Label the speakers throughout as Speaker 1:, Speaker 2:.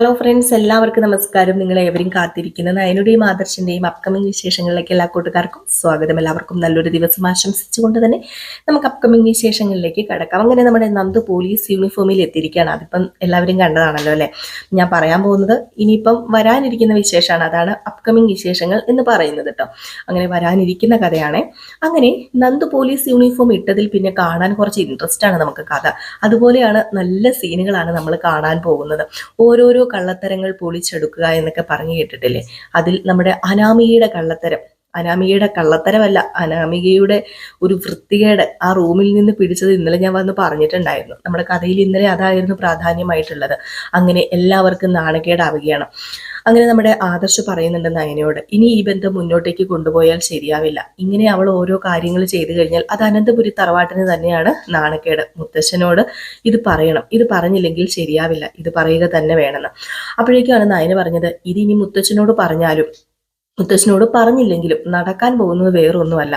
Speaker 1: Hello friends എല്ലാവർക്കും നമസ്കാരം. നിങ്ങൾ ഏവരും കാത്തിരിക്കുന്ന. നയനുടെയും ആദർശിന്റെയും അപ്കമിംഗ് വിശേഷങ്ങളിലേക്ക് എല്ലാ കൂട്ടുകാർക്കും സ്വാഗതം. എല്ലാവർക്കും നല്ലൊരു ദിവസം ആശംസിച്ചുകൊണ്ട് തന്നെ നമുക്ക് അപ്കമിംഗ് വിശേഷങ്ങളിലേക്ക് കിടക്കാം. അങ്ങനെ നമ്മുടെ നന്ദ് പോലീസ് യൂണിഫോമിൽ എത്തിയിരിക്കുകയാണ്. അതിപ്പം എല്ലാവരും കണ്ടതാണല്ലോ അല്ലെ? ഞാൻ പറയാൻ പോകുന്നത് ഇനിയിപ്പം വരാനിരിക്കുന്ന വിശേഷമാണ്. അതാണ് അപ്കമിംഗ് വിശേഷങ്ങൾ എന്ന് പറയുന്നത് കേട്ടോ അങ്ങനെ വരാനിരിക്കുന്ന കഥയാണ്. അങ്ങനെ നന്ദ് പോലീസ് യൂണിഫോം ഇട്ടതിൽ പിന്നെ കാണാൻ കുറച്ച് ഇൻട്രസ്റ്റ് ആണ് നമുക്ക് കഥ. അതുപോലെയാണ് നല്ല സീനുകളാണ് നമ്മൾ കാണാൻ പോകുന്നത്. ഓരോരോ കള്ളത്തരങ്ങൾ പൊളിച്ചെടുക്കുക എന്നൊക്കെ പറഞ്ഞു കേട്ടിട്ടില്ലേ? അതിൽ നമ്മുടെ അനാമികയുടെ കള്ളത്തരം. അനാമികയുടെ കള്ളത്തരമല്ല അനാമികയുടെ ഒരു വൃത്തികേട് ആ റൂമിൽ നിന്ന് പിടിച്ചത് ഇന്നലെ ഞാൻ വന്ന് പറഞ്ഞിട്ടുണ്ടായിരുന്നു. നമ്മുടെ കഥയിൽ ഇന്നലെ അതായിരുന്നു പ്രാധാന്യമായിട്ടുള്ളത്. അങ്ങനെ എല്ലാവർക്കും നാണക്കേടാവുകയാണ് അങ്ങനെ നമ്മുടെ ആദർശ് പറയുന്നുണ്ട് നയനയോട് ഇനി ഈ ബന്ധം മുന്നോട്ടേക്ക് കൊണ്ടുപോയാൽ ശരിയാവില്ല. ഇങ്ങനെ അവൾ ഓരോ കാര്യങ്ങൾ ചെയ്തു കഴിഞ്ഞാൽ അത് അനന്തപുരി തറവാട്ടിന് തന്നെയാണ് നാണക്കേട്. മുത്തശ്ശനോട് ഇത് പറയണം. ഇത് പറഞ്ഞില്ലെങ്കിൽ ശരിയാവില്ല. ഇത് പറയുക തന്നെ വേണമെന്ന്. അപ്പോഴേക്കാണ് നയന പറഞ്ഞത് ഇത് ഇനി മുത്തച്ഛനോട് പറഞ്ഞാലും മുത്തച്ഛനോട് പറഞ്ഞില്ലെങ്കിലും നടക്കാൻ പോകുന്നത് വേറൊന്നുമല്ല.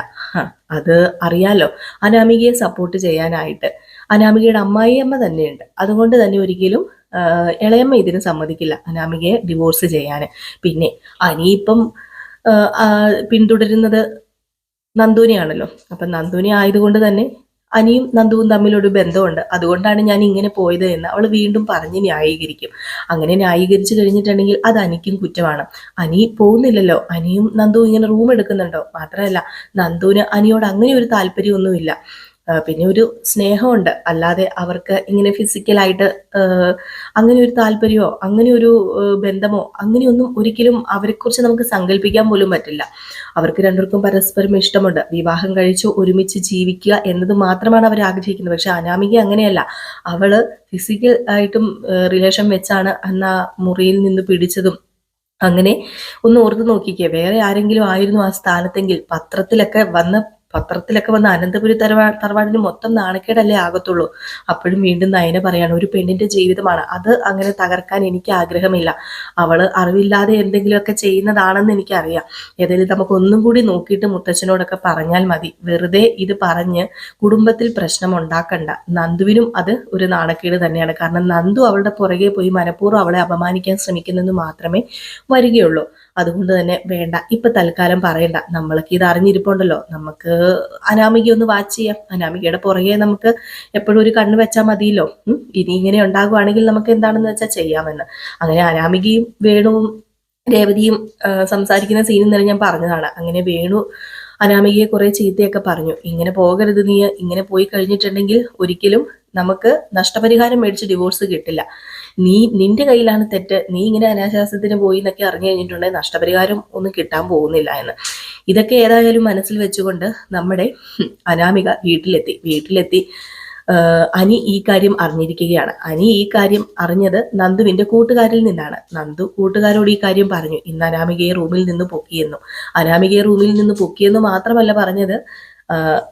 Speaker 1: അത് അറിയാലോ അനാമികയെ സപ്പോർട്ട് ചെയ്യാനായിട്ട്. അനാമികയുടെ അമ്മായിയമ്മ തന്നെയുണ്ട്. അതുകൊണ്ട് തന്നെ ഒരിക്കലും ഇളയമ്മ ഇതിന് സമ്മതിക്കില്ല. അനാമികയെ ഡിവോഴ്സ് ചെയ്യാൻ പിന്നെ അനിയിപ്പം പിന്തുടരുന്നത് നന്ദൂനിയാണല്ലോ അപ്പം നന്ദൂനി ആയതുകൊണ്ട് തന്നെ അനിയും നന്ദുവും തമ്മിലൊരു ബന്ധമുണ്ട്. അതുകൊണ്ടാണ് ഞാൻ ഇങ്ങനെ പോയത് എന്ന് അവൾ വീണ്ടും പറഞ്ഞ് ന്യായീകരിക്കും. അങ്ങനെ ന്യായീകരിച്ചു കഴിഞ്ഞിട്ടുണ്ടെങ്കിൽ അത് അനിക്കും കുറ്റമാണ്. അനി പോകുന്നില്ലല്ലോ. അനിയും നന്ദുവും ഇങ്ങനെ റൂം എടുക്കുന്നുണ്ടോ? മാത്രമല്ല നന്ദുവിന് അനിയോട് അങ്ങനെ ഒരു താല്പര്യമൊന്നുമില്ല. പിന്നെ ഒരു സ്നേഹമുണ്ട്. അല്ലാതെ അവർക്ക് ഇങ്ങനെ ഫിസിക്കലായിട്ട് അങ്ങനെ ഒരു താല്പര്യമോ അങ്ങനെ ഒരു ബന്ധമോ അങ്ങനെയൊന്നും ഒരിക്കലും അവരെക്കുറിച്ച് നമുക്ക് സങ്കല്പിക്കാൻ പോലും പറ്റില്ല. അവർക്ക് രണ്ടുപേർക്കും പരസ്പരം ഇഷ്ടമുണ്ട്. വിവാഹം കഴിച്ചു ഒരുമിച്ച് ജീവിക്കുക എന്നത് മാത്രമാണ് അവർ ആഗ്രഹിക്കുന്നത്. പക്ഷെ അനാമിക അങ്ങനെയല്ല. അവൾ ഫിസിക്കൽ ആയിട്ടും റിലേഷൻ വെച്ചാണ് അന്ന് ആ മുറിയിൽ നിന്ന് പിടിച്ചതും. അങ്ങനെ ഒന്ന് ഓർത്ത് നോക്കിക്കേ. വേറെ ആരെങ്കിലും ആയിരുന്നു ആ സ്ഥാനത്തെങ്കിൽ പത്രത്തിലൊക്കെ വന്ന് പത്രത്തിലൊക്കെ വന്ന് അനന്തപുരി തറവാ തറവാടിന് മൊത്തം നാണക്കേടല്ലേ ആകത്തുള്ളൂ. അപ്പോഴും വീണ്ടും നയന പറയാണ് ഒരു പെണ്ണിന്റെ ജീവിതമാണ്. അത് അങ്ങനെ തകർക്കാൻ എനിക്ക് ആഗ്രഹമില്ല. അവൾ അറിവില്ലാതെ എന്തെങ്കിലുമൊക്കെ ചെയ്യുന്നതാണെന്ന് എനിക്കറിയാം. ഏതായാലും നമുക്ക് ഒന്നും കൂടി നോക്കിയിട്ട് മുത്തച്ഛനോടൊക്കെ പറഞ്ഞാൽ മതി. വെറുതെ ഇത് പറഞ്ഞ് കുടുംബത്തിൽ പ്രശ്നം ഉണ്ടാക്കണ്ട. നന്ദുവിനും അത് ഒരു നാണക്കേട് തന്നെയാണ്. കാരണം നന്ദു അവളുടെ പുറകെ പോയി മനഃപൂർവം അവളെ അപമാനിക്കാൻ ശ്രമിക്കുന്നെന്ന് മാത്രമേ വരികയുള്ളൂ. അതുകൊണ്ട് തന്നെ വേണ്ട. ഇപ്പൊ തൽക്കാലം പറയണ്ട. നമ്മൾക്ക് ഇത് അറിഞ്ഞിരിപ്പുണ്ടല്ലോ. നമുക്ക് അനാമിക ഒന്ന് വാച്ച് ചെയ്യാം. അനാമികയുടെ പുറകെ നമുക്ക് എപ്പോഴും ഒരു കണ്ണ് വെച്ചാൽ മതിയല്ലോ. ഇനി ഇങ്ങനെ ഉണ്ടാകുവാണെങ്കിൽ നമുക്ക് എന്താണെന്ന് വെച്ചാൽ ചെയ്യാമെന്ന്. അങ്ങനെ അനാമികയും വേണുവും രേവതിയും സംസാരിക്കുന്ന സീൻ ഇന്നലെ ഞാൻ പറഞ്ഞതാണ്. അങ്ങനെ വേണു അനാമികയെ കുറെ ചീത്തയൊക്കെ പറഞ്ഞു. ഇങ്ങനെ പോകരുത് നീ. ഇങ്ങനെ പോയി കഴിഞ്ഞിട്ടുണ്ടെങ്കിൽ ഒരിക്കലും നമുക്ക് നഷ്ടപരിഹാരം മേടിച്ച് ഡിവോഴ്സ് കിട്ടില്ല. നീ നിന്റെ കയ്യിലാണ് തെറ്റ്. നീ ഇങ്ങനെ അനാശാസ്യത്തിന് പോയി എന്നൊക്കെ അറിഞ്ഞു കഴിഞ്ഞിട്ടുണ്ടെങ്കിൽ നഷ്ടപരിഹാരം ഒന്നും കിട്ടാൻ പോകുന്നില്ല എന്ന്. ഇതൊക്കെ ഏതായാലും മനസ്സിൽ വെച്ചുകൊണ്ട് നമ്മുടെ അനാമിക വീട്ടിലെത്തി. വീട്ടിലെത്തി അനി ഈ കാര്യം അറിഞ്ഞിരിക്കുകയാണ്. അനി ഈ കാര്യം അറിഞ്ഞത് നന്ദുവിന്റെ കൂട്ടുകാരിൽ നിന്നാണ്. നന്ദു കൂട്ടുകാരോട് ഈ കാര്യം പറഞ്ഞു. ഇന്ന് അനാമികയെ റൂമിൽ നിന്ന് പൊക്കിയെന്നു അനാമികയെ റൂമിൽ നിന്ന് പൊക്കിയെന്ന് മാത്രമല്ല പറഞ്ഞത്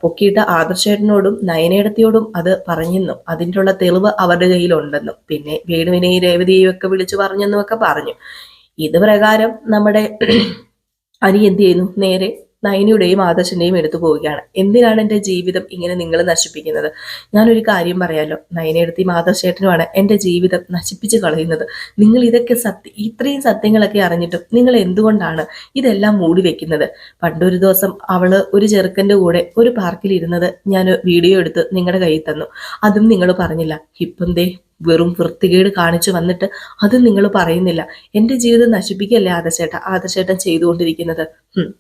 Speaker 1: പൊക്കിയിട്ട് ആദർശേട്ടനോടും നയനേടത്തിയോടും അത് പറഞ്ഞെന്നും ഉള്ള തെളിവ് അവരുടെ കയ്യിലുണ്ടെന്നും പിന്നെ വേണുവിനെ രേവതിയെയും ഒക്കെ വിളിച്ചു പറഞ്ഞെന്നും ഒക്കെ പറഞ്ഞു. ഇത് പ്രകാരം നമ്മുടെ അരി എന്ത് ചെയ്യുന്നു? നേരെ നയനിയുടെയും ആദർശിന്റെയും എടുത്തു പോവുകയാണ്. എന്തിനാണ് എന്റെ ജീവിതം ഇങ്ങനെ നിങ്ങൾ നശിപ്പിക്കുന്നത്? ഞാനൊരു കാര്യം പറയാമല്ലോ നയനയെടുത്തിയും ആദർശേട്ടനുമാണ് എന്റെ ജീവിതം നശിപ്പിച്ച് കളയുന്നത്. നിങ്ങൾ ഇതൊക്കെ സത്യം ഇത്രയും സത്യങ്ങളൊക്കെ അറിഞ്ഞിട്ടും നിങ്ങൾ എന്തുകൊണ്ടാണ് ഇതെല്ലാം മൂടി വെക്കുന്നത്? പണ്ടൊരു ദിവസം അവൾ ഒരു ചെറുക്കന്റെ കൂടെ ഒരു പാർക്കിൽ ഇരുന്നത് ഞാൻ വീഡിയോ എടുത്ത് നിങ്ങളുടെ കയ്യിൽ തന്നു. അതും നിങ്ങൾ പറഞ്ഞില്ല. ഇപ്പം ദേ വെറും വൃത്തികേട് കാണിച്ചു വന്നിട്ട് അത് നിങ്ങൾ പറയുന്നില്ല. എന്റെ ജീവിതം നശിപ്പിക്കുകയല്ലേ ആദർശേട്ട? ആദർശേട്ടൻ ചെയ്തുകൊണ്ടിരിക്കുന്നത്.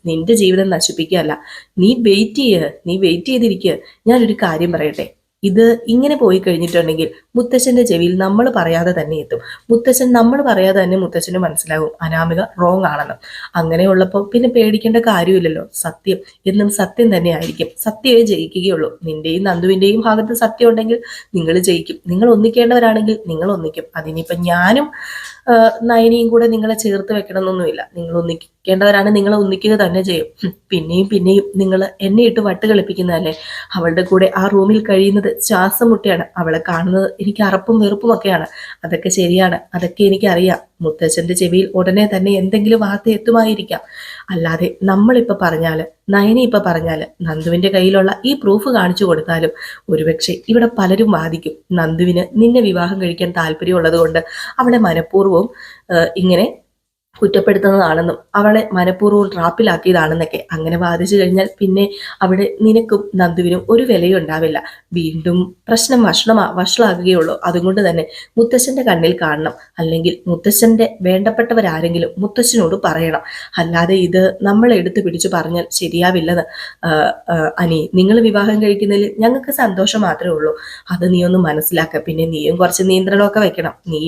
Speaker 1: നിന്റെ ജീവിതം നശിപ്പിക്കുകയല്ല. നീ വെയിറ്റ് ചെയ്യ്. നീ വെയിറ്റ് ചെയ്തിരിക്കുക ഞാനൊരു കാര്യം പറയട്ടെ. ഇത് ഇങ്ങനെ പോയി കഴിഞ്ഞിട്ടുണ്ടെങ്കിൽ മുത്തശ്ശന്റെ ചെവിയിൽ നമ്മൾ പറയാതെ തന്നെ എത്തും. മുത്തശ്ശൻ നമ്മൾ പറയാതെ തന്നെ മുത്തശ്ശന് മനസ്സിലാകും അനാമിക റോങ് ആണെന്ന്. അങ്ങനെയുള്ളപ്പോൾ പിന്നെ പേടിക്കേണ്ട കാര്യമില്ലല്ലോ. സത്യം എന്നും സത്യം തന്നെ ആയിരിക്കും സത്യമേ ജയിക്കുകയുള്ളൂ. നിന്റെയും നന്ദുവിന്റെയും ഭാഗത്ത് സത്യം ഉണ്ടെങ്കിൽ നിങ്ങൾ ജയിക്കും. നിങ്ങൾ ഒന്നിക്കേണ്ടവരാണെങ്കിൽ നിങ്ങൾ ഒന്നിക്കും. അതിനിപ്പം ഞാനും നയനയും കൂടെ നിങ്ങളെ ചേർത്ത് വെക്കണമെന്നൊന്നുമില്ല. നിങ്ങൾ ഒന്നിക്കേണ്ടവരാണ് നിങ്ങൾ ഒന്നിക്കുക തന്നെ ചെയ്യും. പിന്നെയും പിന്നെയും നിങ്ങൾ എന്നെ ഇട്ട് വട്ട് കളിപ്പിക്കുന്നതല്ലേ അവളുടെ കൂടെ ആ റൂമിൽ കഴിയുന്നത് ശ്വാസം മുട്ടിയാണ് അവളെ കാണുന്നത് എനിക്ക് അറപ്പും വെറുപ്പും ഒക്കെയാണ്. അതൊക്കെ ശരിയാണ്. അതൊക്കെ എനിക്കറിയാം. മുത്തച്ഛന്റെ ചെവിയിൽ ഉടനെ തന്നെ എന്തെങ്കിലും വാർത്ത എത്തുമായിരിക്കാം. അല്ലാതെ നമ്മളിപ്പോൾ പറഞ്ഞാൽ നയനി ഇപ്പോൾ പറഞ്ഞാൽ നന്ദുവിന്റെ കയ്യിലുള്ള ഈ പ്രൂഫ് കാണിച്ചു കൊടുത്താലും ഒരുപക്ഷെ ഇവിടെ പലരും വാദിക്കും. നന്ദുവിന് നിന്നെ വിവാഹം കഴിക്കാൻ താല്പര്യമുള്ളത് കൊണ്ട് അവളെ മനഃപൂർവം ഇങ്ങനെ കുറ്റപ്പെടുത്തുന്നതാണെന്നും അവളെ മനഃപൂർവം ട്രാപ്പിലാക്കിയതാണെന്നൊക്കെ അങ്ങനെ വാദിച്ചു കഴിഞ്ഞാൽ പിന്നെ അവിടെ നിനക്കും നന്ദുവിനും ഒരു വിലയും ഉണ്ടാവില്ല. വീണ്ടും പ്രശ്നം വഷണമാ വഷളാകുകയുള്ളൂ. അതുകൊണ്ട് തന്നെ മുത്തശ്ശന്റെ കണ്ണിൽ കാണണം. അല്ലെങ്കിൽ മുത്തശ്ശന്റെ വേണ്ടപ്പെട്ടവരാരെങ്കിലും മുത്തശ്ശനോട് പറയണം. അല്ലാതെ ഇത് നമ്മൾ എടുത്തു പിടിച്ചു പറഞ്ഞാൽ ശരിയാവില്ലെന്ന് അനി നിങ്ങൾ വിവാഹം കഴിക്കുന്നതിൽ ഞങ്ങൾക്ക് സന്തോഷം മാത്രമേ ഉള്ളൂ. അത് നീ ഒന്ന് മനസ്സിലാക്കുക പിന്നെ നീയും കുറച്ച് നിയന്ത്രണമൊക്കെ വെക്കണം നീ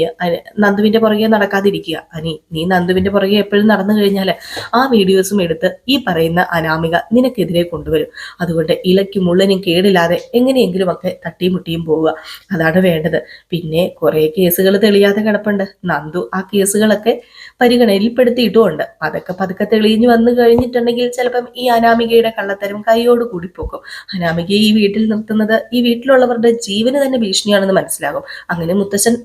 Speaker 1: നന്ദുവിന്റെ പുറകെ നടക്കാതിരിക്കുക. അനി നീ നന്ദുവിന്റെ അതിന്റെ പുറകെ എപ്പോഴും നടന്നു കഴിഞ്ഞാൽ ആ വീഡിയോസും എടുത്ത് ഈ പറയുന്ന അനാമിക നിനക്കെതിരെ കൊണ്ടുവരും. അതുകൊണ്ട് ഇലയ്ക്കും മുള്ളനും കേടില്ലാതെ എങ്ങനെയെങ്കിലും ഒക്കെ തട്ടിയും മുട്ടിയും പോവുക. അതാണ് വേണ്ടത്. പിന്നെ കുറേ കേസുകൾ തെളിയാതെ കിടപ്പുണ്ട്. നന്ദു ആ കേസുകളൊക്കെ പരിഗണനയിൽപ്പെടുത്തിയിട്ടുമുണ്ട്. അതൊക്കെ പതുക്കെ തെളിഞ്ഞു വന്നു കഴിഞ്ഞിട്ടുണ്ടെങ്കിൽ ചിലപ്പം ഈ അനാമികയുടെ കള്ളത്തരം കൈയോട് കൂടി പോകും. അനാമികയെ ഈ വീട്ടിൽ നിർത്തുന്നത് ഈ വീട്ടിലുള്ളവരുടെ ജീവന് തന്നെ ഭീഷണിയാണെന്ന് മനസ്സിലാകും. അങ്ങനെ മുത്തശ്ശൻ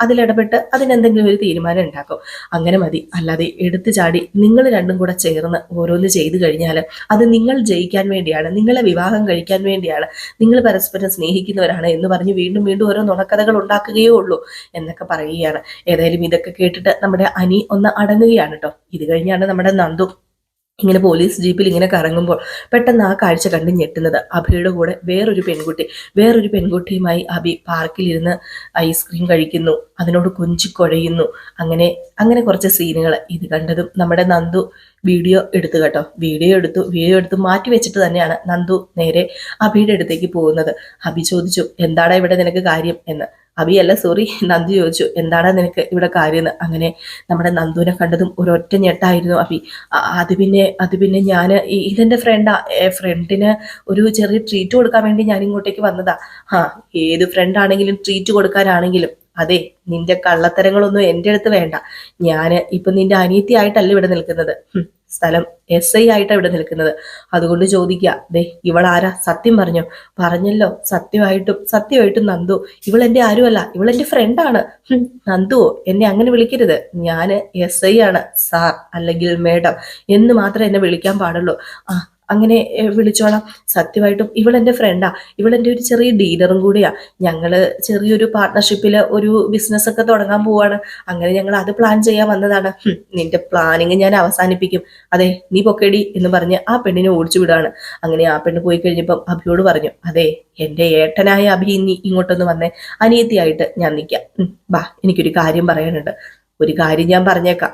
Speaker 1: അതിലിടപെട്ട് അതിനെന്തെങ്കിലും ഒരു തീരുമാനം ഉണ്ടാക്കും. അങ്ങനെ മതി. അല്ലാതെ എടുത്തു ചാടി നിങ്ങൾ രണ്ടും കൂടെ ചേർന്ന് ഓരോന്ന് ചെയ്തു കഴിഞ്ഞാൽ അത് നിങ്ങൾ ജയിക്കാൻ വേണ്ടിയാണ് നിങ്ങളെ വിവാഹം കഴിക്കാൻ വേണ്ടിയാണ് നിങ്ങൾ പരസ്പരം സ്നേഹിക്കുന്നവരാണ് എന്ന് പറഞ്ഞ് വീണ്ടും വീണ്ടും ഓരോ നുണക്കഥകൾ ഉണ്ടാക്കുകയേ ഉള്ളൂ എന്നൊക്കെ പറയുകയാണ്. ഏതായാലും ഇതൊക്കെ കേട്ടിട്ട് നമ്മുടെ അനി ഒന്ന് അടങ്ങുകയാണ് കേട്ടോ ഇത് കഴിഞ്ഞാണ് നമ്മുടെ നന്ദു. ഇങ്ങനെ പോലീസ് ജീപ്പിൽ ഇങ്ങനെ കറങ്ങുമ്പോൾ പെട്ടെന്ന് ആ കാഴ്ച കണ്ട് ഞെട്ടുന്നത്. അഭിയുടെ കൂടെ വേറൊരു പെൺകുട്ടി വേറൊരു പെൺകുട്ടിയുമായി അഭി പാർക്കിലിരുന്ന് ഐസ്ക്രീം കഴിക്കുന്നു. അതിനോട് കുഴയുന്നു. അങ്ങനെ അങ്ങനെ കുറച്ച് സീനുകൾ ഇത് കണ്ടതും നമ്മുടെ നന്ദു വീഡിയോ എടുത്തു കേട്ടോ. വീഡിയോ എടുത്തു. വീഡിയോ എടുത്തു മാറ്റി വെച്ചിട്ട് തന്നെയാണ് നന്ദു നേരെ അഭിയുടെ അടുത്തേക്ക് പോകുന്നത്. അഭി ചോദിച്ചു എന്താടാ ഇവിടെ നിനക്ക് കാര്യം? എന്ന്. അല്ല സോറി നന്ദു ചോദിച്ചു എന്താണ് നിനക്ക് ഇവിടെ കാര്യം അങ്ങനെ നമ്മുടെ നന്ദുവിനെ കണ്ടതും ഒരൊറ്റ ഞെട്ടായിരുന്നു അബി. അത് പിന്നെ അത് പിന്നെ ഞാൻ ഇതെന്റെ ഫ്രണ്ടാ ഫ്രണ്ടിന് ഒരു ചെറിയ ട്രീറ്റ് കൊടുക്കാൻ വേണ്ടി ഞാൻ ഇങ്ങോട്ടേക്ക് വന്നതാ. ആ ഏത് ഫ്രണ്ടാണെങ്കിലും ട്രീറ്റ് കൊടുക്കാനാണെങ്കിലും. അതെ നിന്റെ കള്ളത്തരങ്ങളൊന്നും എന്റെ അടുത്ത് വേണ്ട. ഞാൻ ഇപ്പൊ നിന്റെ അനിയത്തി ആയിട്ടല്ല ഇവിടെ നിൽക്കുന്നത്. സ്ഥലം എസ് ഐ ആയിട്ടാണ് ഇവിടെ നിൽക്കുന്നത്. അതുകൊണ്ട് ചോദിക്ക ദേ ഇവൾ ആരാ സത്യം പറഞ്ഞു? പറഞ്ഞല്ലോ സത്യമായിട്ടും സത്യമായിട്ടും നന്ദു. ഇവൾ എന്റെ ആരുമല്ല ഇവൾ എന്റെ ഫ്രണ്ടാണ് നന്ദുവോ? എന്നെ അങ്ങനെ വിളിക്കരുത്. ഞാൻ എസ് ഐ ആണ് സാർ അല്ലെങ്കിൽ മേഡം എന്ന് മാത്രമേ എന്നെ വിളിക്കാൻ പാടുള്ളൂ. ആ അങ്ങനെ വിളിച്ചോളാം. സത്യമായിട്ടും ഇവളെന്റെ ഫ്രണ്ടാ ഇവളെന്റെ ഒരു ചെറിയ ഡീലറും കൂടിയാ. ഞങ്ങൾ ചെറിയൊരു പാർട്ട്ണർഷിപ്പിൽ ഒരു ബിസിനസ് ഒക്കെ തുടങ്ങാൻ പോവാണ്. അങ്ങനെ ഞങ്ങൾ അത് പ്ലാൻ ചെയ്യാൻ വന്നതാണ്. നിന്റെ പ്ലാനിങ് ഞാൻ അവസാനിപ്പിക്കും. അതെ നീ പൊക്കേടി എന്ന് പറഞ്ഞ് ആ പെണ്ണിനെ ഓടിച്ചു വിടാണ് അങ്ങനെ ആ പെണ്ണ് പോയി കഴിഞ്ഞപ്പം അഭിയോട് പറഞ്ഞു അതെ എന്റെ ഏട്ടനായ അഭി നീ ഇങ്ങോട്ടൊന്ന് വന്നേ. അനിയത്തിയായിട്ട് ഞാൻ നിൽക്കാം ബാ എനിക്കൊരു കാര്യം പറയാനുണ്ട്. ഒരു കാര്യം ഞാൻ പറഞ്ഞേക്കാം.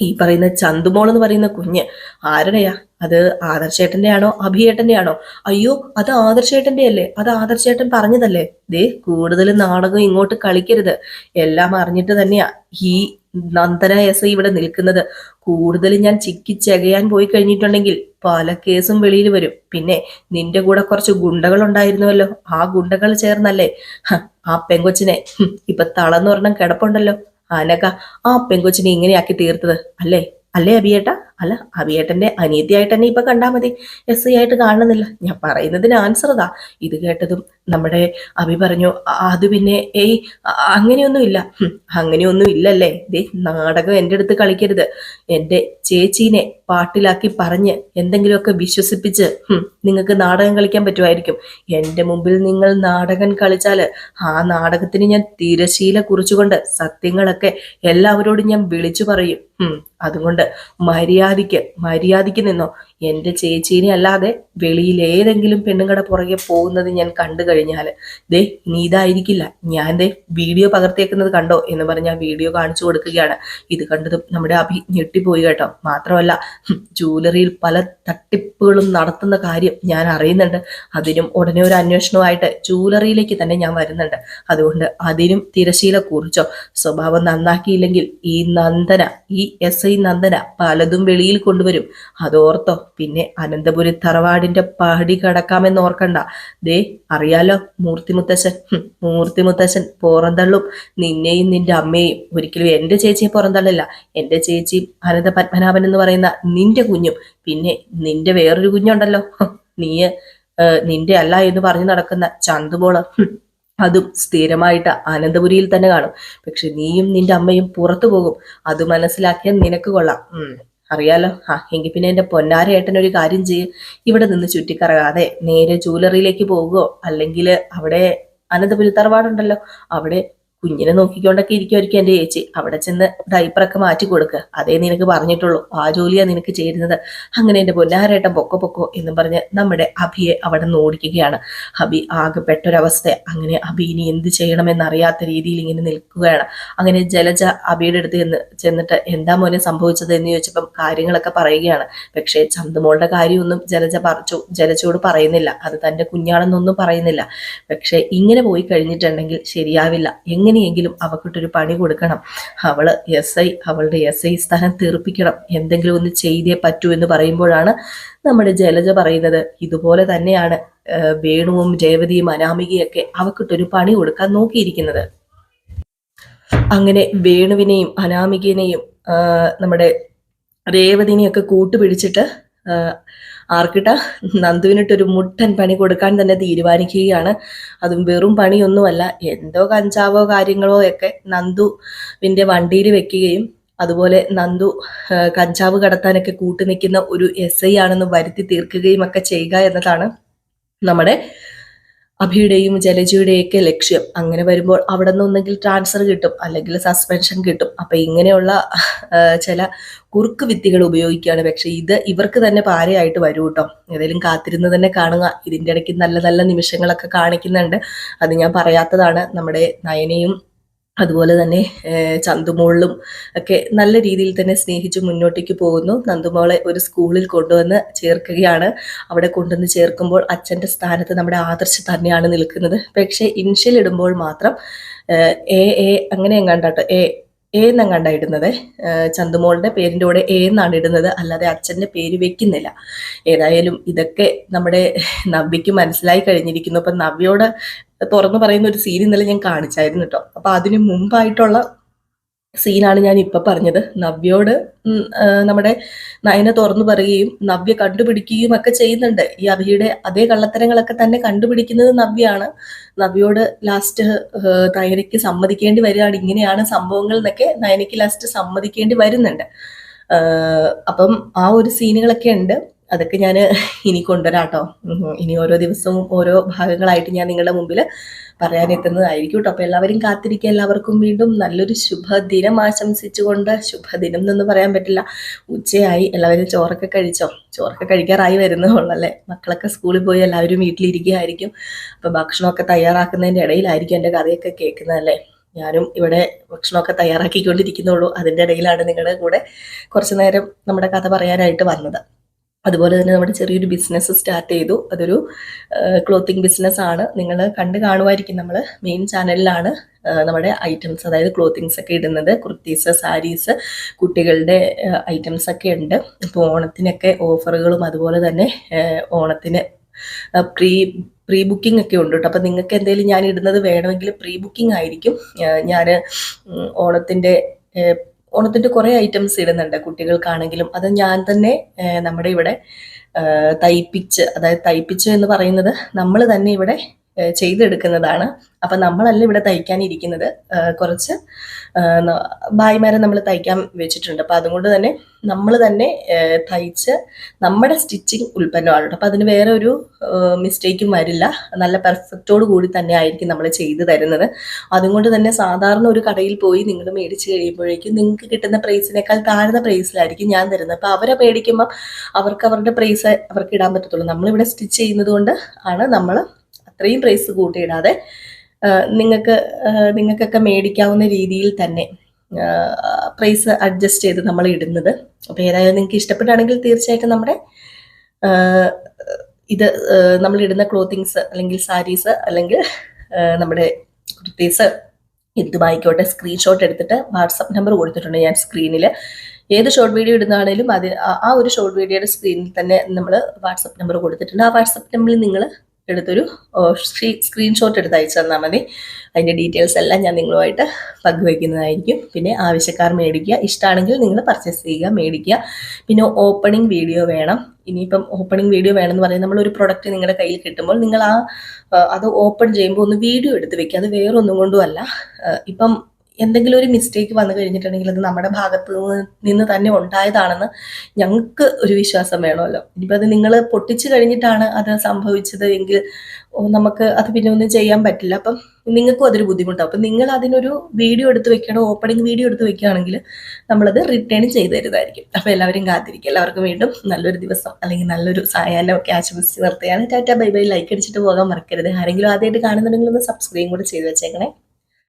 Speaker 1: ഈ പറയുന്ന ചന്തുമോൾ എന്ന് പറയുന്ന കുഞ്ഞ് ആരുടെയാ? അത് ആദർശേട്ടന്റെ ആണോ അഭിയേട്ടന്റെ ആണോ അയ്യോ അത് ആദർശേട്ടന്റെ അല്ലേ അത് ആദർശേട്ടൻ പറഞ്ഞതല്ലേ? ദേ കൂടുതൽ നാടകം ഇങ്ങോട്ട് കളിക്കരുത്. എല്ലാം അറിഞ്ഞിട്ട് തന്നെയാ ഈ നന്ദന എസ് ഇവിടെ നിൽക്കുന്നത്. കൂടുതൽ ഞാൻ ചിക്കി ചെകയാൻ പോയി കഴിഞ്ഞിട്ടുണ്ടെങ്കിൽ പല കേസും വെളിയിൽ വരും. പിന്നെ നിന്റെ കൂടെ കുറച്ച് ഗുണ്ടകൾ ഉണ്ടായിരുന്നുവല്ലോ. ആ ഗുണ്ടകൾ ചേർന്നല്ലേ? ആ പെങ്കൊച്ചിനെ. ഇപ്പൊ തളന്നൊരെണ്ണം കിടപ്പുണ്ടല്ലോ. അനക ആ പെങ്കൊച്ചിനെ ഇങ്ങനെയാക്കി തീർത്തത്. അല്ലേ? അല്ലേ അബിയേട്ട? അല്ല അവിയേട്ടന്റെ അനീതിയായിട്ട് തന്നെ ഇപ്പം കണ്ടാൽ മതി. എസ് ആയിട്ട് കാണുന്നില്ല. ഞാൻ പറയുന്നതിന് ആൻസർ ഇതാ. ഇത് കേട്ടതും നമ്മുടെ അഭി പറഞ്ഞു അത് പിന്നെ ഏയ് അങ്ങനെയൊന്നുമില്ല അങ്ങനെയൊന്നും ഇല്ലല്ലേ? ദേ നാടകം എന്റെ അടുത്ത് കളിക്കരുത്. എന്റെ ചേച്ചീനെ പാട്ടിലാക്കി പറഞ്ഞ് എന്തെങ്കിലുമൊക്കെ വിശ്വസിപ്പിച്ച് നിങ്ങൾക്ക് നാടകം കളിക്കാൻ പറ്റുമായിരിക്കും. എന്റെ മുമ്പിൽ നിങ്ങൾ നാടകം കളിച്ചാൽ ആ നാടകത്തിന് ഞാൻ തിരശീല കുറിച്ചുകൊണ്ട് സത്യങ്ങളൊക്കെ എല്ലാവരോടും ഞാൻ വിളിച്ചു പറയും. അതുകൊണ്ട് മര്യാദയ്ക്ക് മര്യാദയ്ക്ക് നിന്നോ. എന്റെ ചേച്ചീനെ അല്ലാതെ വെളിയിൽ ഏതെങ്കിലും പെണ്ണുങ്ങളുടെ പുറകെ പോകുന്നത് ഞാൻ കണ്ടു കഴിഞ്ഞാൽ ദേ നീ ഇതായിരിക്കില്ല. ഞാൻ ദേ വീഡിയോ പകർത്തിയേക്കുന്നത് കണ്ടോ എന്ന് പറഞ്ഞ് വീഡിയോ കാണിച്ചു കൊടുക്കുകയാണ്. ഇത് കണ്ടതും നമ്മുടെ അഭി ഞെട്ടിപ്പോയി കേട്ടോ. മാത്രമല്ല ജൂവലറിയിൽ പല തട്ടിപ്പുകളും നടത്തുന്ന കാര്യം ഞാൻ അറിയുന്നുണ്ട്. അതിനും ഉടനെ ഒരു അന്വേഷണമായിട്ട് ജൂവലറിയിലേക്ക് തന്നെ ഞാൻ വരുന്നുണ്ട്. അതുകൊണ്ട് അതിനും തിരശീല കുറിച്ചോ. സ്വഭാവം നന്നാക്കിയില്ലെങ്കിൽ ഈ നന്ദന ഈ എസ് ഐ നന്ദന പലതും വെളിയിൽ കൊണ്ടുവരും. അതോർത്തോ പിന്നെ അനന്തപുരി തറവാടിന്റെ പടി കടക്കാമെന്ന് ഓർക്കണ്ട. ദേ അറിയാലോ മൂർത്തിമുത്തശ്ശൻ. മൂർത്തിമുത്തശ്ശൻ പുറന്തള്ളും. നിന്നെയും നിന്റെ അമ്മയും ഒരിക്കലും എന്റെ ചേച്ചിയെ പുറന്തള്ളില്ല. എന്റെ ചേച്ചിയും അനന്ത പത്മനാഭൻ എന്ന് പറയുന്ന നിന്റെ കുഞ്ഞും. പിന്നെ നിന്റെ വേറൊരു കുഞ്ഞുണ്ടല്ലോ. നീ നിന്റെ അല്ല എന്ന് പറഞ്ഞു നടക്കുന്ന ചന്തുപോള അതും സ്ഥിരമായിട്ട് അനന്തപുരിയിൽ തന്നെ കാണും. പക്ഷെ നീയും നിന്റെ അമ്മയും പുറത്തു പോകും. അത് മനസ്സിലാക്കിയാൽ നിനക്ക് കൊള്ളാം. അറിയാലോ? ആ എങ്കിൽ പിന്നെ എന്റെ പൊന്നാരേട്ടൻ ഒരു കാര്യം ചെയ്യും. ഇവിടെ നിന്ന് ചുറ്റിക്കറങ്ങാതെ നേരെ ജൂവലറിയിലേക്ക് പോകുകയോ അല്ലെങ്കിൽ അവിടെ അനന്തപുരി തറവാടുണ്ടല്ലോ. അവിടെ കുഞ്ഞിനെ നോക്കിക്കൊണ്ടൊക്കെ ഇരിക്കുമായിരിക്കും എന്റെ ചേച്ചി. അവിടെ ചെന്ന് ഡൈപ്പറൊക്കെ മാറ്റി കൊടുക്കുക അതേ നിനക്ക് പറഞ്ഞിട്ടുള്ളൂ. ആ ജോലിയാ നിനക്ക് ചേരുന്നത്. അങ്ങനെ എന്റെ പൊന്നാരേട്ടൻ പൊക്കോ പൊക്കോ എന്ന് പറഞ്ഞ് നമ്മുടെ അഭിയെ അവിടെ നിന്ന് ഓടിക്കുകയാണ്. അഭി ആകെ പെട്ടൊരവസ്ഥ. അങ്ങനെ അഭി ഇനി എന്ത് ചെയ്യണമെന്നറിയാത്ത രീതിയിൽ ഇങ്ങനെ നിൽക്കുകയാണ്. അങ്ങനെ ജലജ അഭിയുടെ അടുത്ത് ചെന്ന് ചെന്നിട്ട് എന്താ മോനെ സംഭവിച്ചത് എന്ന് ചോദിച്ചപ്പം കാര്യങ്ങളൊക്കെ പറയുകയാണ്. പക്ഷേ ചന്തുമോളുടെ കാര്യമൊന്നും ജലജ പറിച്ചു ജലജയോട് പറയുന്നില്ല. അത് തന്റെ കുഞ്ഞാണെന്നൊന്നും പറയുന്നില്ല. പക്ഷേ ഇങ്ങനെ പോയി കഴിഞ്ഞിട്ടുണ്ടെങ്കിൽ ശരിയാവില്ല. എങ്ങനെയെങ്കിലും അവക്കിട്ടൊരു പണി കൊടുക്കണം. അവൾ എസ് ഐ അവളുടെ എസ് ഐ സ്ഥാനം തീർപ്പിക്കണം. എന്തെങ്കിലും ഒന്ന് ചെയ്തേ പറ്റൂ എന്ന് പറയുമ്പോഴാണ് നമ്മുടെ ജലജ പറയുന്നത്. ഇതുപോലെ തന്നെയാണ് വേണുവും രേവതിയും അനാമികയൊക്കെ അവക്കിട്ടൊരു പണി കൊടുക്കാൻ നോക്കിയിരിക്കുന്നത്. അങ്ങനെ വേണുവിനെയും അനാമികനെയും നമ്മുടെ രേവതിനെയൊക്കെ കൂട്ടുപിടിച്ചിട്ട് ആർക്കിട്ട നന്ദുവിനിട്ടൊരു മുട്ടൻ പണി കൊടുക്കാൻ തന്നെ തീരുമാനിക്കുകയാണ്. അതും വെറും പണിയൊന്നുമല്ല എന്തോ കഞ്ചാവോ കാര്യങ്ങളോ ഒക്കെ നന്ദുവിന്റെ വണ്ടിയിൽ വെക്കുകയും അതുപോലെ നന്ദു കഞ്ചാവ് കടത്താനൊക്കെ കൂട്ടു നിൽക്കുന്ന ഒരു എസ് ഐ ആണെന്ന് വരുത്തി തീർക്കുകയും ഒക്കെ ചെയ്യുക എന്നതാണ് നമ്മുടെ അഭിയുടെയും ജലജയുടെയൊക്കെ ലക്ഷ്യം അങ്ങനെ വരുമ്പോൾ അവിടെ നിന്ന് ഒന്നെങ്കിൽ ട്രാൻസ്ഫർ കിട്ടും അല്ലെങ്കിൽ സസ്പെൻഷൻ കിട്ടും. അപ്പൊ ഇങ്ങനെയുള്ള ചില കുറുക്ക് വിത്തികൾ ഉപയോഗിക്കുകയാണ്. പക്ഷെ ഇത് ഇവർക്ക് തന്നെ പാരയായിട്ട് വരും കേട്ടോ ഏതായാലും കാത്തിരുന്ന് തന്നെ കാണുക. ഇതിന്റെ ഇടയ്ക്ക് നല്ല നല്ല നിമിഷങ്ങളൊക്കെ കാണിക്കുന്നുണ്ട്. അത് ഞാൻ പറയാത്തതാണ്. നമ്മുടെ നയനയും അതുപോലെ തന്നെ ചന്തുമോളിലും ഒക്കെ നല്ല രീതിയിൽ തന്നെ സ്നേഹിച്ച് മുന്നോട്ടേക്ക് പോകുന്നു. നന്ദുമോളെ ഒരു സ്കൂളിൽ കൊണ്ടുവന്ന് ചേർക്കുകയാണ്. അവിടെ കൊണ്ടുവന്ന് ചേർക്കുമ്പോൾ അച്ഛന്റെ സ്ഥാനത്ത് നമ്മുടെ ആദർശ് തന്നെയാണ് നിൽക്കുന്നത്. പക്ഷേ ഇൻഷ്യൽ ഇടുമ്പോൾ മാത്രം എ എ അങ്ങനെ എങ്ങാണ്ടാട്ടോ എ എ എന്നങ്ങാണ്ട ഇടുന്നത്. ചന്ദുമോളുടെ പേരിന്റെ കൂടെ എ എന്നാണ് ഇടുന്നത്. അല്ലാതെ അച്ഛന്റെ പേര് വെക്കുന്നില്ല. ഏതായാലും ഇതൊക്കെ നമ്മുടെ നവ്യക്ക് മനസ്സിലായി കഴിഞ്ഞിരിക്കുന്നു. അപ്പം നവ്യോട് തുറന്നു പറയുന്ന ഒരു സീൻ ഇന്നലെ ഞാൻ കാണിച്ചായിരുന്നു കേട്ടോ. അപ്പം അതിന് മുമ്പായിട്ടുള്ള സീനാണ് ഞാൻ ഇപ്പൊ പറഞ്ഞത്. നവ്യോട് നമ്മുടെ നയന തുറന്നു പറയുകയും നവ്യ കണ്ടുപിടിക്കുകയും ഒക്കെ ചെയ്യുന്നുണ്ട്. ഈ അഭിയുടെ അതേ കള്ളത്തരങ്ങളൊക്കെ തന്നെ കണ്ടുപിടിക്കുന്നത് നവ്യാണ്. നവ്യോട് ലാസ്റ്റ് നയനയ്ക്ക് സമ്മതിക്കേണ്ടി വരികയാണ്. ഇങ്ങനെയാണ് സംഭവങ്ങൾ എന്നൊക്കെ നയനയ്ക്ക് ലാസ്റ്റ് സമ്മതിക്കേണ്ടി വരുന്നുണ്ട്. അപ്പം ആ ഒരു സീനുകളൊക്കെ ഉണ്ട്. അതൊക്കെ ഞാൻ ഇനി കൊണ്ടുവരാട്ടോ. ഇനി ഓരോ ദിവസവും ഓരോ ഭാഗങ്ങളായിട്ട് ഞാൻ നിങ്ങളുടെ മുമ്പിൽ പറയാനെത്തുന്നതായിരിക്കും കേട്ടോ. അപ്പോൾ എല്ലാവരും കാത്തിരിക്കുക. എല്ലാവർക്കും വീണ്ടും നല്ലൊരു ശുഭദിനം ആശംസിച്ചുകൊണ്ട് ശുഭദിനം എന്നൊന്നും പറയാൻ പറ്റില്ല. ഉച്ചയായി. എല്ലാവരും ചോറൊക്കെ കഴിച്ചോ? ചോറൊക്കെ കഴിക്കാറായി വരുന്നതുള്ളല്ലേ മക്കളൊക്കെ സ്കൂളിൽ പോയി എല്ലാവരും വീട്ടിലിരിക്കുകയായിരിക്കും. അപ്പോൾ ഭക്ഷണമൊക്കെ തയ്യാറാക്കുന്നതിന്റെ ഇടയിലായിരിക്കും എന്റെ കഥയൊക്കെ കേൾക്കുന്നതല്ലേ ഞാനും ഇവിടെ ഭക്ഷണമൊക്കെ തയ്യാറാക്കിക്കൊണ്ടിരിക്കുന്നുള്ളൂ. അതിന്റെ ഇടയിലാണ് നിങ്ങളുടെ കൂടെ കുറച്ച് നേരം നമ്മുടെ കഥ പറയാനായിട്ട് വന്നത്. അതുപോലെ തന്നെ നമ്മുടെ ചെറിയൊരു ബിസിനസ് സ്റ്റാർട്ട് ചെയ്തു. അതൊരു ക്ലോത്തിങ് ബിസിനസ് ആണ്. നിങ്ങൾ കണ്ട് കാണുമായിരിക്കും നമ്മൾ മെയിൻ ചാനലിലാണ് നമ്മുടെ ഐറ്റംസ് അതായത് ക്ലോത്തിങ്സ് ഒക്കെ ഇടുന്നത്. കുർത്തീസ് സാരീസ് കുട്ടികളുടെ ഐറ്റംസ് ഒക്കെ ഉണ്ട്. ഇപ്പോൾ ഓണത്തിനൊക്കെ ഓഫറുകളും അതുപോലെ തന്നെ ഓണത്തിന് പ്രീ പ്രീ ബുക്കിംഗ് ഒക്കെ ഉണ്ട് കേട്ടോ. അപ്പം നിങ്ങൾക്ക് എന്തെങ്കിലും ഞാൻ ഇടുന്നത് വേണമെങ്കിൽ പ്രീ ബുക്കിംഗ് ആയിരിക്കും ഞാൻ ഓണത്തിന്റെ ഓണത്തിന്റെ കുറേ ഐറ്റംസ് ഇടുന്നുണ്ട് കുട്ടികൾക്കാണെങ്കിലും. അത് ഞാൻ തന്നെ നമ്മുടെ ഇവിടെ തയ്പ്പിച്ച് അതായത് തയ്പ്പിച്ച് എന്ന് പറയുന്നത് നമ്മൾ തന്നെ ഇവിടെ ചെയ്തെടുക്കുന്നതാണ്. അപ്പം നമ്മളല്ല ഇവിടെ തയ്ക്കാനിരിക്കുന്നത്. കുറച്ച് ഭായിമാരെ നമ്മൾ തയ്ക്കാൻ വെച്ചിട്ടുണ്ട്. അപ്പം അതുകൊണ്ട് തന്നെ നമ്മൾ തന്നെ തയ്ച്ച് നമ്മുടെ സ്റ്റിച്ചിങ് ഉൽപ്പന്നമാണ് അപ്പം അതിന് വേറെ ഒരു മിസ്റ്റേക്കും വരില്ല. നല്ല പെർഫെക്റ്റോട് കൂടി തന്നെ ആയിരിക്കും നമ്മൾ ചെയ്തു തരുന്നത്. അതുകൊണ്ട് തന്നെ സാധാരണ ഒരു കടയിൽ പോയി നിങ്ങൾ മേടിച്ച് കഴിയുമ്പോഴേക്കും നിങ്ങൾക്ക് കിട്ടുന്ന പ്രൈസിനേക്കാൾ താഴ്ന്ന പ്രൈസിലായിരിക്കും ഞാൻ തരുന്നത്. അപ്പോൾ അവരെ മേടിക്കുമ്പോൾ അവർക്ക് അവരുടെ പ്രൈസ് അവർക്ക് ഇടാൻ പറ്റത്തുള്ളൂ. നമ്മളിവിടെ സ്റ്റിച്ച് ചെയ്യുന്നത് കൊണ്ട് ആണ് നമ്മൾ അത്രയും പ്രൈസ് കൂട്ടിയിടാതെ നിങ്ങൾക്ക് നിങ്ങൾക്കൊക്കെ മേടിക്കാവുന്ന രീതിയിൽ തന്നെ പ്രൈസ് അഡ്ജസ്റ്റ് ചെയ്ത് നമ്മൾ ഇടുന്നത്. അപ്പോൾ ഏതായാലും നിങ്ങൾക്ക് ഇഷ്ടപ്പെട്ടാണെങ്കിൽ തീർച്ചയായിട്ടും നമ്മുടെ ഇത് നമ്മൾ ഇടുന്ന ക്ലോത്തിങ്സ് അല്ലെങ്കിൽ സാരീസ് അല്ലെങ്കിൽ നമ്മുടെ കുർത്തീസ് എന്തുമായിക്കോട്ടെ സ്ക്രീൻഷോട്ട് എടുത്തിട്ട് വാട്സപ്പ് നമ്പർ കൊടുത്തിട്ടുണ്ട് ഞാൻ സ്ക്രീനിൽ ഏത് ഷോർട്ട് വീഡിയോ ഇടുന്നതാണേലും അത് ആ- ആ ഒരു ഷോർട്ട് വീഡിയോയുടെ സ്ക്രീനിൽ തന്നെ നമ്മൾ വാട്സപ്പ് നമ്പർ കൊടുത്തിട്ടുണ്ട്. ആ വാട്സപ്പ് നമ്പറിൽ നിങ്ങൾ എടുത്തൊരു സ്ക്രീൻഷോട്ട് എടുത്ത് അയച്ചു തന്നാൽ മതി. അതിന്റെ ഡീറ്റെയിൽസ് എല്ലാം ഞാൻ നിങ്ങളുമായിട്ട് പങ്കുവയ്ക്കുന്നതായിരിക്കും പിന്നെ ആവശ്യക്കാർ മേടിക്കുക. ഇഷ്ടമാണെങ്കിൽ നിങ്ങൾ പർച്ചേസ് ചെയ്യുക മേടിക്കുക. പിന്നെ ഓപ്പണിംഗ് വീഡിയോ വേണം. ഇനിയിപ്പം ഓപ്പണിംഗ് വീഡിയോ വേണമെന്ന് പറയുന്നത് നമ്മളൊരു പ്രൊഡക്റ്റ് നിങ്ങളുടെ കയ്യിൽ കിട്ടുമ്പോൾ നിങ്ങൾ ആ അത് ഓപ്പൺ ചെയ്യുമ്പോൾ ഒന്ന് വീഡിയോ എടുത്ത് വെക്കുക. അത് വേറൊന്നും കൊണ്ടുമല്ല ഇപ്പം എന്തെങ്കിലും ഒരു മിസ്റ്റേക്ക് വന്നു കഴിഞ്ഞിട്ടുണ്ടെങ്കിൽ അത് നമ്മുടെ ഭാഗത്ത് നിന്ന് തന്നെ ഉണ്ടായതാണെന്ന് ഞങ്ങൾക്ക് ഒരു വിശ്വാസം വേണമല്ലോ. ഇനിയിപ്പോൾ അത് നിങ്ങൾ പൊട്ടിച്ചു കഴിഞ്ഞിട്ടാണ് അത് സംഭവിച്ചത് എങ്കിൽ നമുക്ക് അത് പിന്നെ ഒന്നും ചെയ്യാൻ പറ്റില്ല. അപ്പം നിങ്ങൾക്കും അതൊരു ബുദ്ധിമുട്ടാണ് അപ്പം നിങ്ങൾ അതിനൊരു വീഡിയോ എടുത്ത് വെക്കണം ഓപ്പണിംഗ് വീഡിയോ എടുത്ത് വെക്കുകയാണെങ്കിൽ നമ്മളത് റിട്ടേൺ ചെയ്ത് തരുന്നതായിരിക്കും അപ്പോൾ എല്ലാവരും കാത്തിരിക്കും എല്ലാവർക്കും വീണ്ടും നല്ലൊരു ദിവസം അല്ലെങ്കിൽ നല്ലൊരു സായാഹ്നം ഒക്കെ ആശംസിച്ച് നിർത്തുകയാണ്. Tata bye bye. ലൈക്ക് അടിച്ചിട്ട് പോകാൻ മറക്കരുത്. ആരെങ്കിലും ആദ്യമായിട്ട് കാണുന്നുണ്ടെങ്കിൽ ഒന്ന് സബ്സ്ക്രൈബ് കൂടെ ചെയ്ത് വെച്ചേക്കണേ.